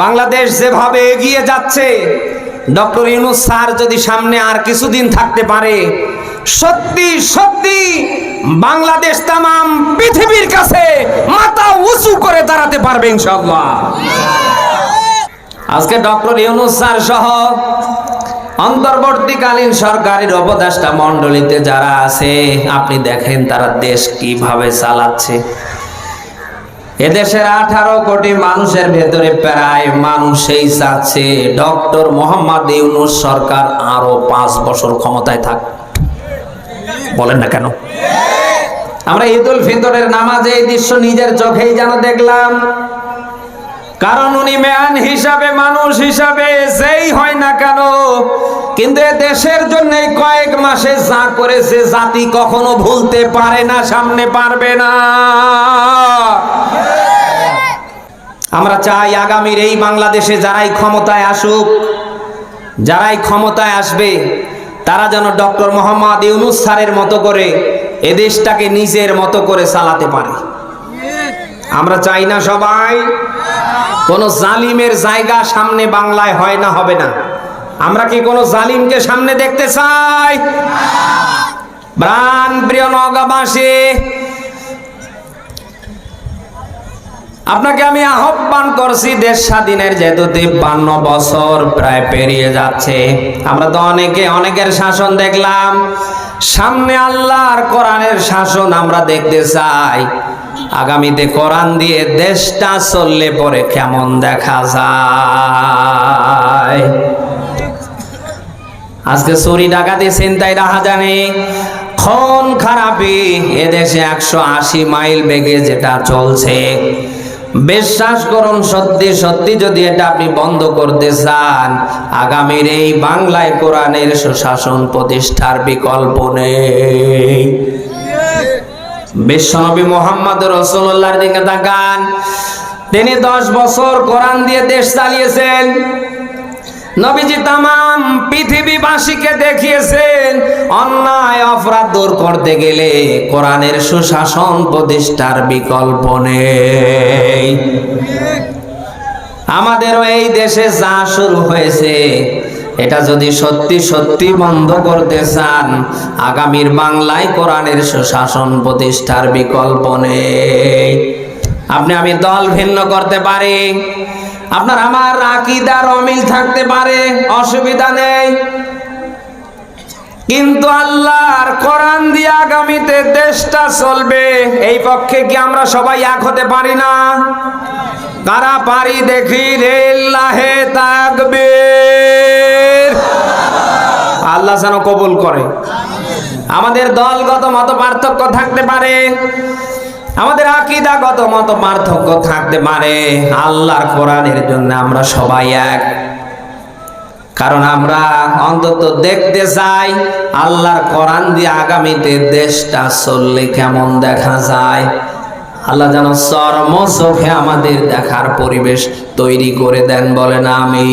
বাংলাদেশ যেভাবে এগিয়ে যাচ্ছে, ডক্টর ইউনুস স্যার যদি সামনে আর কিছুদিন থাকতে পারে, সত্যি সত্যি বাংলাদেশ তামাম পৃথিবীর কাছে মাথা উঁচু করে দাঁড়াতে পারবে ইনশাআল্লাহ। আজকে ডক্টর ইউনুস স্যার সহ অন্তর্বর্তীকালীন সরকারের উপদেষ্টা মণ্ডলীতে যারা আছে, আপনি দেখেন তারা দেশ কীভাবে চালাচ্ছে। এদেশের আঠারো কোটি মানুষের ভেতরে প্রায় মানুষই চাচ্ছে ডক্টর মোহাম্মদ ইউনুস সরকার আরও পাঁচ বছর ক্ষমতায় থাক। বলেন না কেন? আমরা ঈদ উল ফিতরের নামাজে এই দৃশ্য নিজের চোখেই যেন দেখলাম। কারণ উনি ম্যান হিসাবে, মানুষ হিসাবে, যেই হয় না কেন, কিন্তু দেশের জন্য কয়েক মাসে যা করেছে জাতি কখনো ভুলতে পারে না, সামনে পারবে না। আমরা চাই আগামীর এই বাংলাদেশে যারাই ক্ষমতায় আসুক, যারাই ক্ষমতায় আসবে, তারা যেন ডক্টর মোহাম্মদ ইউনুস স্যারের মতো করে এ দেশটাকে নিজের মতো করে চালাতে পারে। আমরা চাই না সবাই কোনো জালিমের জায়গা সামনে বাংলায় হয় না, হবে না। আমরা কি কোনো জালিমকে সামনে দেখতে চাই? প্রাণ প্রিয় নগাবাসী আপনাকে আমি আহ্বান করছি, দেশ স্বাধীনের যেহেতু তিপ্পান্ন বছর প্রায় পেরিয়ে যাচ্ছে। আমরা তো অনেকে, অনেকের শাসন দেখলাম। সামনে আল্লাহর কোরআনের শাসন আমরা দেখতে চাই। আগামীতে কোরআন দিয়ে দেশটা চললে পরে কেমন দেখা যায়? আজকে চুরি, ডাকাতি চিন্তায় রাহা জানে খন, খারাপি, এদেশে একশো আশি মাইল বেগে যেটা চলছে। বিশ্বাস করুন, সত্যি সত্যি যদি এটা আপনি বন্ধ করতে চান, আগামীর এই বাংলায় কোরআনের সুশাসন প্রতিষ্ঠার বিকল্প নেই। বিশ্বনবী মোহাম্মদ রসুল্লাহর দিকে তাকান। তিনি দশ বছর কোরআন দিয়ে দেশ চালিয়েছেন। নবীজি তামাম পৃথিবীবাসীকে দেখিয়েছেন, অন্যায়, অপরাধ দূর করতে গেলে কোরআনের সুশাসন প্রতিষ্ঠার বিকল্প নেই। আমাদেরও এই দেশে যা শুরু হয়েছে, এটা যদি সত্যি সত্যি বন্ধ করতে চান, আগামীর বাংলায় কোরআনের সুশাসন প্রতিষ্ঠার বিকল্প নেই। আপনি আমি দল ভিন্ন করতে পারি, আপনার আমার আকিদার অমিল থাকতে পারে, অসুবিধা নেই। কিন্তু আল্লাহর কোরআন দিয়ে আগামীতে দেশটা চলবে, এই পক্ষে কি আমরা সবাই এক হতে পারি না? তারা পারি দেখি রেল্লাহে তাকবে আল্লাহ যেন কবুল করে। আমাদের দলগত মত পার্থক্য থাকতে পারে, আমাদের আকিদাগত মত পার্থক্য থাকতে পারে। আল্লাহর কোরআনের জন্য আমরা সবাই এক। কারণ আমরা অন্তত দেখতে চাই আল্লাহর কোরআন দিয়ে আগামীতে দেশটা চললে কেমন দেখা যায়। আল্লাহ যেন চর্ম চোখে আমাদের দেখার পরিবেশ তৈরি করে দেন বলেন আমি